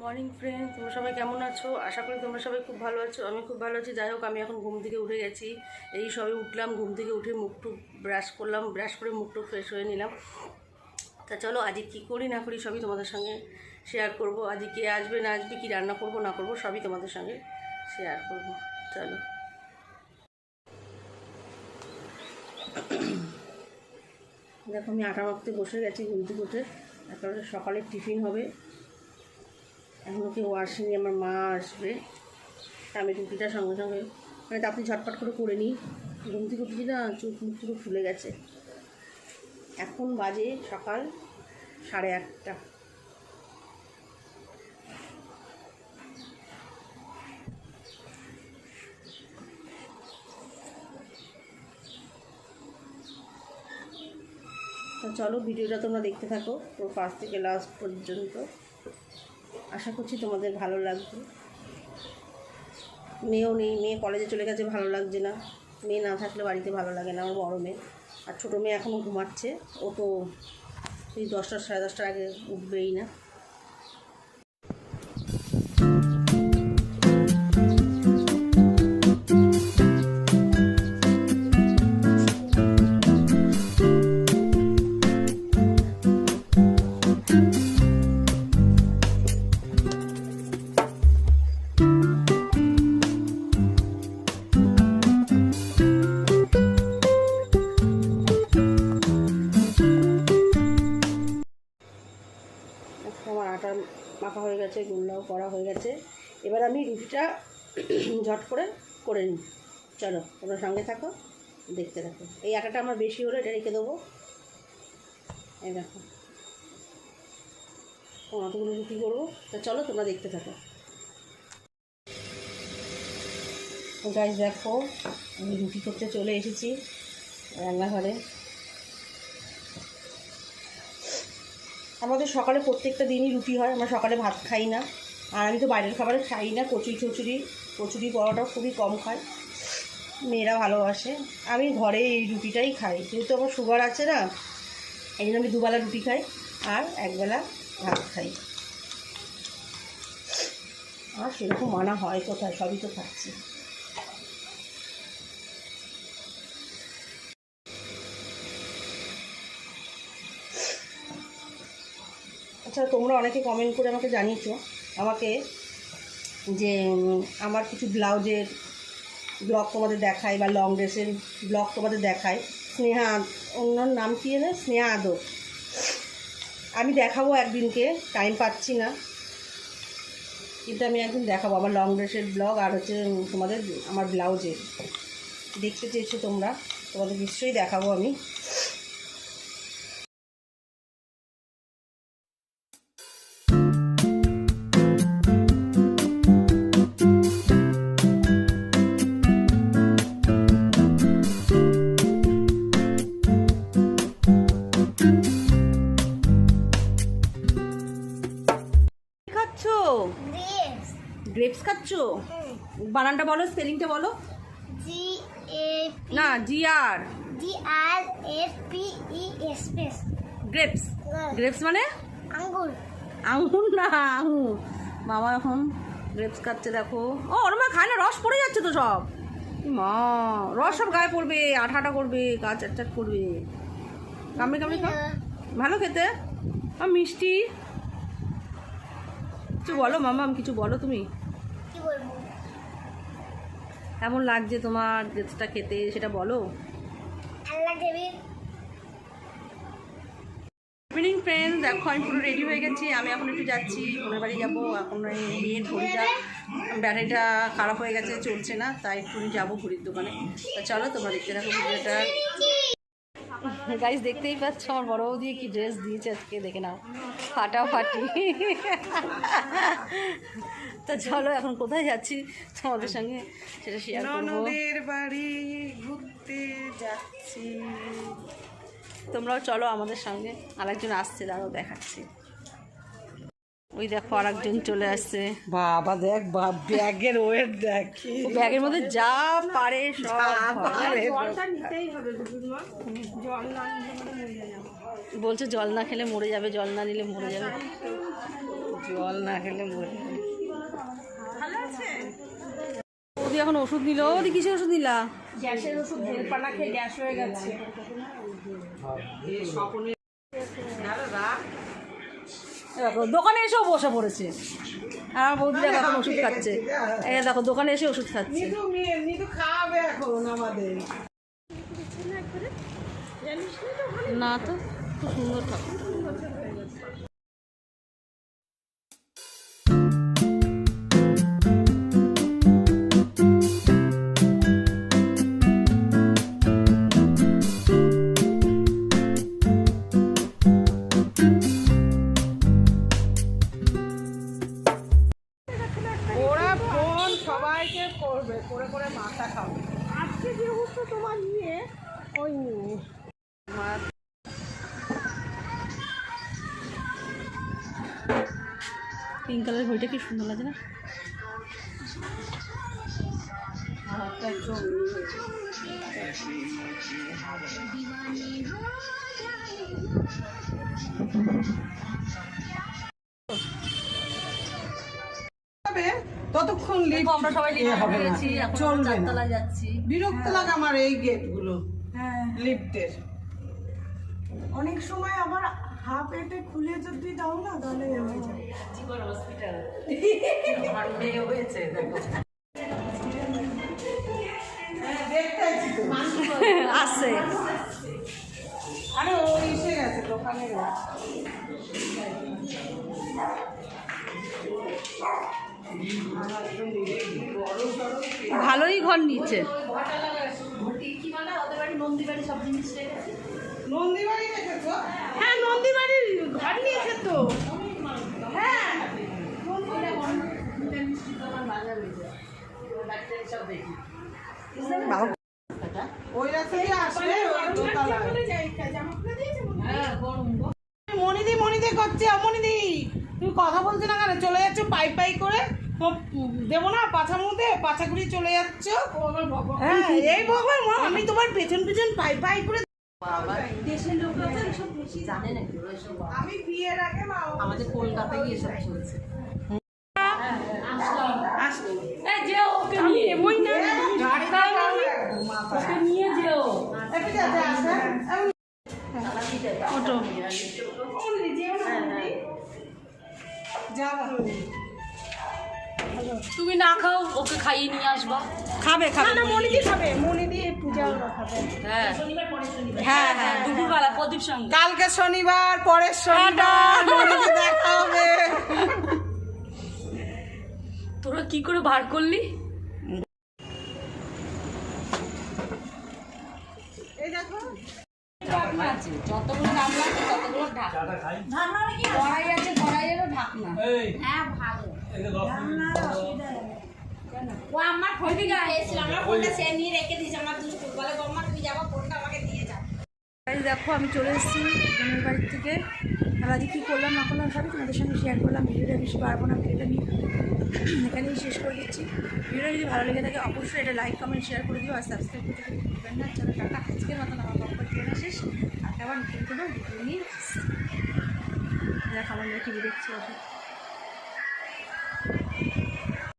Morning friend তোমরা সবাই কেমন আছো? আশা করি তোমরা সবাই খুব ভালো আছো। আমি খুব ভালো আছি। যাই হোক, আমি এখন ঘুম থেকে উঠে গেছি। এই সবে উঠলাম, ঘুম থেকে উঠে মুখ টুক ব্রাশ করলাম ব্রাশ করে মুখ টুক ফ্রেশ হয়ে নিলাম। তা চলো, আজকে কী করি, না করি সবই তোমাদের সঙ্গে শেয়ার করব। আজকে কে আসবে, না আসবে, কী রান্না করব, না করব, সবই তোমাদের সঙ্গে শেয়ার করব। চলো। দেখো, আমি আটা মাখতে বসে গেছি, ঘুম থেকে উঠে। তারপরে সকালে টিফিন হবে। এখনও কেউ আসেনি, আমার মা আসবে। আমি রুটিটা সঙ্গে সঙ্গে মানে তাড়াতাড়ি ঝটপট করে করে নিই। ঘুম থেকে উঠেছি না, চোখ মুখ পুরো ফুলে গেছে। এখন বাজে সকাল সাড়ে আটটা। তো চলো, ভিডিওটা তোমরা দেখতে থাকো, পুরো ফার্স্ট থেকে লাস্ট পর্যন্ত। আশা করছি তোমাদের ভালো লাগবে। মেয়েও নেই, মেয়ে কলেজে চলে গেছে, ভালো লাগছে না। মেয়ে না থাকলে বাড়িতে ভালো লাগে না, আমার বড় মেয়ে। আর ছোটো মেয়ে এখনও ঘুমাচ্ছে। ও তো দশটা সাড়ে দশটার আগে উঠবেই না। গেছে, গুল্লাও করা হয়ে গেছে। এবার আমি রুটিটা ঝট করে করে নিই। চলো, তোমরা সঙ্গে থাকো, দেখতে থাকো। এই আটাটা আমার বেশি হলে এটা রেখে দেবো। এই দেখো। অতগুলো রুটি করব। তা চলো, তোমরা দেখতে থাকো। গাছ দেখো, আমি রুটি করতে চলে এসেছি রান্নাঘরে। আমাদের সকালে প্রত্যেকটা দিনই রুটি হয়, আমরা সকালে ভাত খাই না। আর আমি তো বাইরের খাবার খাই না, কচুরি চচুরি কচুরি পরোটা খুবই কম খাই। মেয়েরা ভালোবাসে। আমি ঘরে এই রুটিটাই খাই। যেহেতু আমার সুগার আছে না, এই আমি দুবেলা রুটি খাই আর একবেলা ভাত খাই। আর সেরকম মানা হয় কোথায়? সবই তো খাচ্ছি। আচ্ছা তোমরা অনেকে কমেন্ট করে আমাকে জানিয়েছো, আমাকে যে আমার কিছু ব্লাউজের ব্লগ তোমাদের দেখায় বা লং ড্রেসের ব্লগ তোমাদের দেখায়। স্নেহা অন্যর নাম কি এনে স্নেহা আদর। আমি দেখাবো একদিনকে টাইম পাচ্ছি না। কিন্তু আমি একদিন দেখাবো আমার লং ড্রেসের ব্লগ আর হচ্ছে তোমাদের, আমার ব্লাউজের। দেখতে চেয়েছো তোমরা, তোমাদের নিশ্চয়ই দেখাবো আমি। খাচ্ছো বানানটা বলো স্পেলিংটা বলো। না G R D R S P E S space. Grapes grapes মানে? আঙ্গুর। আঙুর না আঙুর মামা এখন গ্রেপস খাচ্ছে দেখো। ও ওর মা খায় না রস পড়ে যাচ্ছে তো সব। মা রস সব গায়ে পড়বে আঠা আঠা করবে কাজ চাট করবে। কামড়ে কামড়ে খা ভালো খেতে? আর মিষ্টি। কিছু বলো মামা কিছু বলো তুমি। কি কেমন লাগছে তোমার গ্রেপসটা খেতে সেটা বলো? ইভিনিং ফ্রেন্ড দেখো আমি পুরো রেডি হয়ে গেছি। আমি এখন একটু যাচ্ছি বোনের বাড়ি যাব। এখন মেয়ের ঘড়িটা ব্যাটারিটা খারাপ হয়ে গেছে চলছে না তাই একটু যাব ঘড়ির দোকানে। তা চলো তোমরা দেখতে থাকো ভিডিওটা। গাইজ দেখতেই পাচ্ছ আমার বড় দিয়ে কি ড্রেস দিয়েছে আজকে দেখে নাও। ফাটাফাটি। তা চলো এখন কোথায় যাচ্ছি? তোমাদের সঙ্গে সেটা শেয়ার করব। বাড়ি ঘুরতে যাচ্ছি। তোমরাও চলো আমাদের সঙ্গে। আরেকজন আসছে দাঁড়াও দেখাচ্ছি। ওই দেখো আরেকজন চলে আসছে। বাবা দেখ ব্যাগের ওয়েট দেখ। ব্যাগের মধ্যে যা পারে সব বলছে জল না খেলে মরে যাবে জল না নিলে মরে যাবে। জল না খেলে মরে যাবে। ওদি এখন ওষুধ নিল। ওদি কিসের ওষুধ নিলা? গ্যাসের ওষুধ পানা খেয়ে গ্যাস হয়ে গেছে। দেখো দোকানে এসেও বসে পড়েছে। আর আমার বৌদি দেখো এখন ওষুধ খাচ্ছে। এই দেখো দোকানে এসে ওষুধ খাচ্ছে। খাওয়াবে এখন আমাদের। না তো খুব সুন্দর ঠাকুর করে আজকে যে অবস্থা তোমার নিয়ে ওই পিঙ্ক কালার ঘড়িটা কি সুন্দর লাগে না? হবে ততক্ষণ লিফট আমরা সবাই লিফটে হবে না। এখন চলবে না। যাচ্ছি। বিরক্ত লাগে আমার এই গেটগুলো হ্যাঁ। লিফটের অনেক সময় আবার হাফ এতে খুলে যদি দাও না তাহলে হয়ে যায় দেখতেছি তো। আসছে আরে ও এসে গেছে দোকানে ভালোই ঘর নিচ্ছে। হ্যাঁ নন্দীবাড়ির ঘর নিয়েছে তো। হ্যাঁ। ওই রাস্তা দিয়ে আসলে মনিদি মনিদি করছে ও মনিদি তুমি কথা বলছো না কেন? চলে যাচ্ছ পাই পাই করে। দেবো না পাছার মধ্যে পাছা চলে যাচ্ছ। হ্যাঁ এই ভগবান মা, আমি তোমার পেছন পেছন পাই পাই করে আমি বিয়ের আগে মা- আমাদের কলকাতায় গিয়ে সব চলছে। আসব। তুমি না খাও ওকে খাইয়ে নিয়ে আসবা। খাবে খাবে। না মনিদি খাবে। দিয়ে পূজা খাবে। হ্যাঁ। হ্যাঁ হ্যাঁ। দুপুরবেলা প্রদীপ সঙ্গে। কালকে শনিবার পরের শনিবার মনিদি দেখা হবে। তোরা কি করে বার করলি এই দেখো আছে যতগুলো গামলা আছে ততগুলো ঢাক কড়াই আছে কড়াইয়েরও ঢাকনা ও আমার ফোন থেকে আমার ফোনটা সে নিয়ে রেখে দিয়েছে আমার দুষ্টু বলে বম্মা তুমি যাব ফোনটা আমাকে দিয়ে যাও দেখো আমি চলে এসেছি বোনের বাড়ির থেকে। আর আজকে কী করলাম না করলাম সবই তোমাদের সঙ্গে শেয়ার করলাম। ভিডিওটা বেশি পারব না ভিডিওটা আমি এখানেই শেষ করে দিচ্ছি। ভিডিওটা যদি ভালো লেগে থাকে অবশ্যই এটা লাইক কমেন্ট শেয়ার করে দিও। আর সাবস্ক্রাইব করতে ভুলবেন না। চলো টাটা। আজকের মতন আমার পক্ষ থেকে শেষ। আর আবার নতুন কোনো ভিডিও নিয়ে দেখো আমার টিভি দেখছি